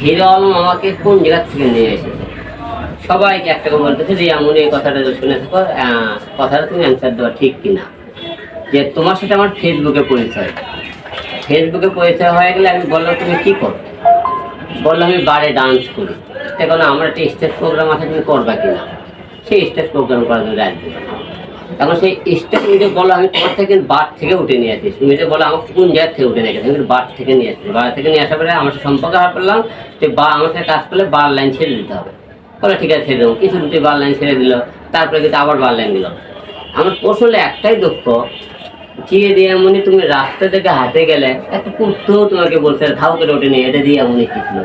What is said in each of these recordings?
Hero Alam আমাকে কোন জায়গা থেকে নিয়ে এসেছে? সবাইকে একটা করে বলতেছে যে, এমন এই কথাটা শুনে থাকো কথাটা তুমি অ্যান্সার দেওয়া ঠিক কিনা? যে তোমার সাথে আমার ফেসবুকে পরিচয়। ফেসবুকে পরিচয় হয়ে গেলে আমি বললাম, তুমি কী করো? বলল আমি বারে ডান্স করি। এখন আমার একটা স্টেজ প্রোগ্রাম আছে, তুমি করবা কিনা? সেই স্টেজ প্রোগ্রাম করার জন্য রাজি এখন সেই তুমি যে বলো, আমি তোমার থেকে বার থেকে উঠে নিয়ে আসিস তুমি যে বলো, আমাকে কোন জায়গা থেকে উঠে নিয়ে গেছে? আমি বার থেকে নিয়ে আসছি বার থেকে নিয়ে আসার পরে আমার সম্পর্ক হওয়ার করলাম, যে বা আমার সাথে কাজ করলে বার লাইন ছেড়ে দিতে হবে। বলে, ঠিক আছে, ছেড়ে দেবো। কিছু দুটি বার লাইন ছেড়ে দিল, তারপরে কিন্তু আবার বার লাইন দিল। আমার হলো একটাই দুঃখ চিয়ে দিয়ে এমনি তুমি রাস্তা থেকে হাতে গেলে একটা কুত্তো তোমাকে বলছে ধাউ করে ওঠে নিয়ে, এটা দিয়ে এমনই কিছু কিনা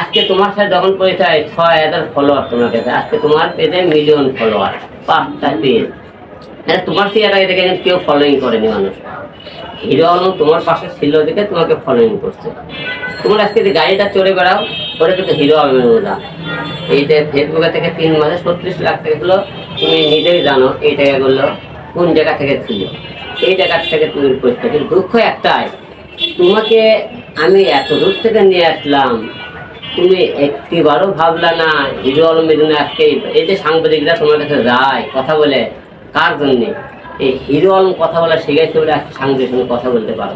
আজকে তোমার সাথে যখন পরিচয় ছয় হাজার ফলোয়ার তোমার কাছে। আজকে তোমার পেজে মিলিয়ন ফলোয়ার পাঁচটা পেজ। এটা তোমার চেহারা দেখে কেউ ফলোইং করেনি মানুষ। হিরো আলম তোমার পাশে ছিল দেখে তোমাকে ফলোইং করছে। তোমার আজকে যে গাড়িটা চড়ে বেড়াও, ওটা কিন্তু হিরো আলমের মজা। এইটা ফেসবুকে থেকে তিন মাসে ছত্রিশ লাখ টাকাগুলো তুমি নিজেই জানো এই টাকাগুলো কোন জায়গা থেকে ছিল এই জায়গা থেকে তুমি করতে। দুঃখ একটাই, তোমাকে আমি এত দূর থেকে নিয়ে আসলাম তুমি একটিবারও ভাবলা না, হিরো আলমের জন্য আজকে এই- যে সাংবাদিকরা তোমার কাছে যায়, কথা বলে, কার জন্যে? এই হিরো আলম কথা বলা শিখেছে বলে আজকে সাংবাদিক কথা বলতে পারো।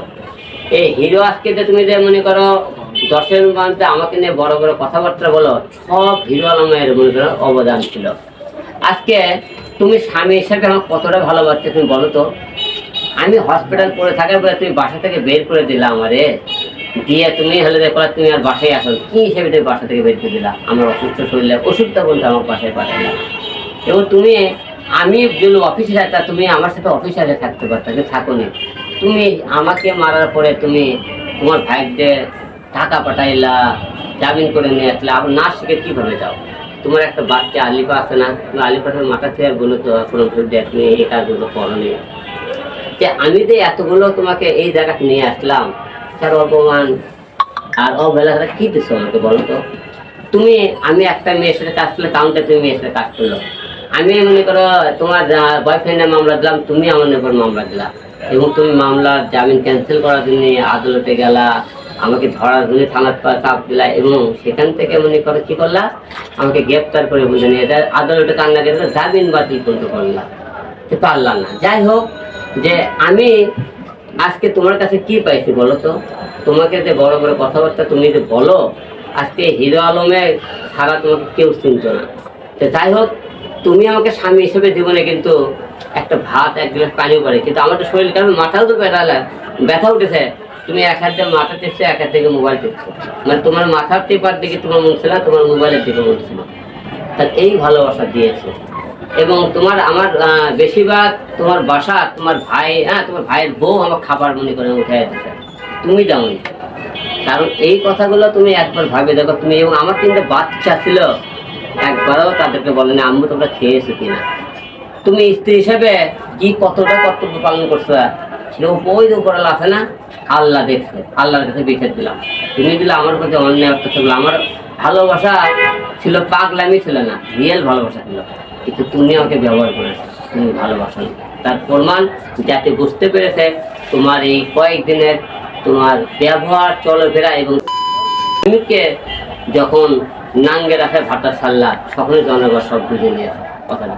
এই হিরো আজকে যে তুমি যে মনে করো দশের মানতে আমাকে নিয়ে বড় বড় কথাবার্তা বলো, সব হিরো আলমের মনে করো অবদান ছিল। আজকে তুমি স্বামী হিসেবে আমার কতটা ভালোবাসছে তুমি বলো তো? আমি হসপিটাল পড়ে থাকার পরে তুমি বাসা থেকে বের করে দিলাম আমারে। দিয়ে তুমি হলে দেখো তুমি আর বাসায় আসো কি হিসেবে তুমি বাসা থেকে বের করে দিলা? আমার অসুস্থ শরীরে ওষুধটা বলতে আমার বাসায় পাঠাইলা এবং তুমি, আমি যদি অফিসে থাকতাম, তুমি আমার সাথে অফিসে এসে থাকতে পারতাম থাকো নি। তুমি আমাকে মারার পরে তুমি তোমার ভাইদের টাকা পাঠাইলা, জামিন করে নিয়ে আসলে। আবার না শিখে কীভাবে যাও? তোমার একটা বাচ্চা আলিফা আছে না? তুমি আলিফাটার মাথা থেকে বলো তো, কোনো দেখ তুমি এই কাজগুলো করো। যে আমি যে এতগুলো তোমাকে এই জায়গাতে নিয়ে আসলাম আর অবহেলা আমাকে? বলো তো। তুমি, আমি একটা মেয়ের সাথে কাজ করলে তুমি মেয়ের সাথে কাজ করল। আমি মনে করো, তোমার বয়ফ্রেন্ডের মামলা দিলাম, তুমি আমার উপর মামলা দিলা। এবং তুমি জামিন ক্যান্সেল করার জন্য আদালতে গেলা, আমাকে ধরার জন্য থানার চাপ দিলা, এবং সেখান থেকে মনে করো কি করলা? আমাকে গ্রেপ্তার করে বুঝে নিয়ে যায়, আদালতে কান্না গেলে জামিন বাতিল করতে করলা। পারলাম না। যাই হোক, যে আমি আজকে তোমার কাছে কি পাইছি বলো তো? তোমাকে যে বড় বড় কথাবার্তা তুমি যে বলো, আজকে হিরো আলমে ছাড়া তোমাকে কেউ চিনত না। তো যাই হোক, তুমি আমাকে স্বামী হিসেবে জীবনে কিন্তু একটা ভাত, এক গ্লাস পানিও পারে কিন্তু আমার তো শরীর কারণ মাথাও তো ব্যথা ব্যথা উঠেছে। তুমি এক হাত দিয়ে মাথা টিপছো, এক হাত থেকে মোবাইল টিপছো। মানে তোমার মাথার টিপার দিকে তোমার মন ছিল তোমার মোবাইলের দিকে মন ছিল তার এই ভালোবাসা দিয়েছে। এবং তোমার আমার বেশিরভাগ তোমার বাসা, তোমার ভাই হ্যাঁ তোমার ভাইয়ের বউ আমার খাবার মনে করে উঠে দিচ্ছে তুমি যাওনি কারণ এই কথাগুলো তুমি একবার ভাবে দেখো, তুমি এবং আমার তিনটে বাচ্চা ছিল, একবারও তাদেরকে বলেনি আম্মু তোমরা খেয়েছো কিনা। তুমি স্ত্রী হিসেবে কি কতটা কর্তব্য পালন করছ? সেটা ওই যে উপরে আছে না? আল্লাহ দেখছে, আল্লাহর কাছে বিচার দিলাম। তুমি দিলে আমার প্রতি অন্যায় অত্যাচার আমার ভালোবাসা ছিল পাগলামি ছিল না রিয়েল ভালোবাসা ছিল কিন্তু তুমি আমাকে ব্যবহার করেছ, তুমি ভালোবাসো। তার প্রমাণ যাতে বুঝতে পেরেছে, তোমার এই কয়েকদিনের তোমার ব্যবহার, চলাফেরা এবং তুমিকে যখন নাঙ্গে রাখে ভাটা সাল্লা তখনই জনগণ সব বুঝে নিয়েছে কথাটা